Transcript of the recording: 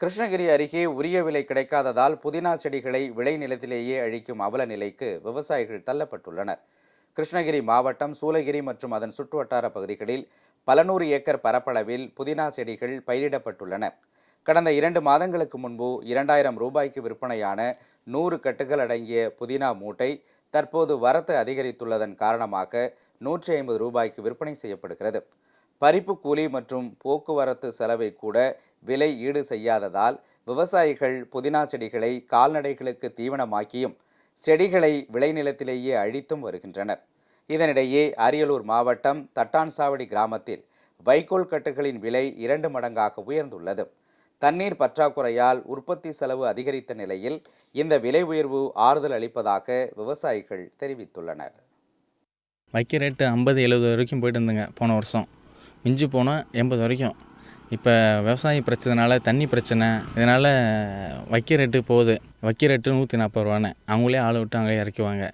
கிருஷ்ணகிரி அருகே உரிய விலை கிடைக்காததால் புதினா செடிகளை விளைநிலத்திலேயே அழிக்கும் அவல நிலைக்கு விவசாயிகள் தள்ளப்பட்டுள்ளனர். கிருஷ்ணகிரி மாவட்டம் சூலகிரி மற்றும் அதன் சுற்றுவட்டார பகுதிகளில் பல நூறு ஏக்கர் பரப்பளவில் புதினா செடிகள் பயிரிடப்பட்டுள்ளன. கடந்த இரண்டு மாதங்களுக்கு முன்பு இரண்டாயிரம் ரூபாய்க்கு விற்பனையான நூறு கட்டுகள் அடங்கிய புதினா மூட்டை தற்போது வரத்து அதிகரித்துள்ளதன் காரணமாக நூற்றி ஐம்பது ரூபாய்க்கு விற்பனை செய்யப்படுகிறது. பறிப்பு கூலி மற்றும் போக்குவரத்து செலவை கூட விலை ஈடு செய்யாததால் விவசாயிகள் புதினா செடிகளை கால்நடைகளுக்கு தீவனமாக்கியும் செடிகளை விளைநிலத்திலேயே அழித்தும் வருகின்றனர். இதனிடையே அரியலூர் மாவட்டம் தட்டான்சாவடி கிராமத்தில் வைக்கோல் கட்டுகளின் விலை இரண்டு மடங்காக உயர்ந்துள்ளது. தண்ணீர் பற்றாக்குறையால் உற்பத்தி செலவு அதிகரித்த நிலையில் இந்த விலை உயர்வு ஆறுதல் அளிப்பதாக விவசாயிகள் தெரிவித்துள்ளனர். வைக்க ரேட்டு ஐம்பது எழுபது வரைக்கும் போயிட்டு இருந்துங்க போன வருஷம். மிஞ்சி போனால் எண்பது வரைக்கும். இப்போ விவசாய பிரச்சனைனால தண்ணி பிரச்சனை இதனால் வைக்க ரேட்டு போகுது. வைக்க ரேட்டு நூற்றி நாற்பது ரூபான்னு. அவங்களே ஆளை விட்டு அங்கே இறக்குவாங்க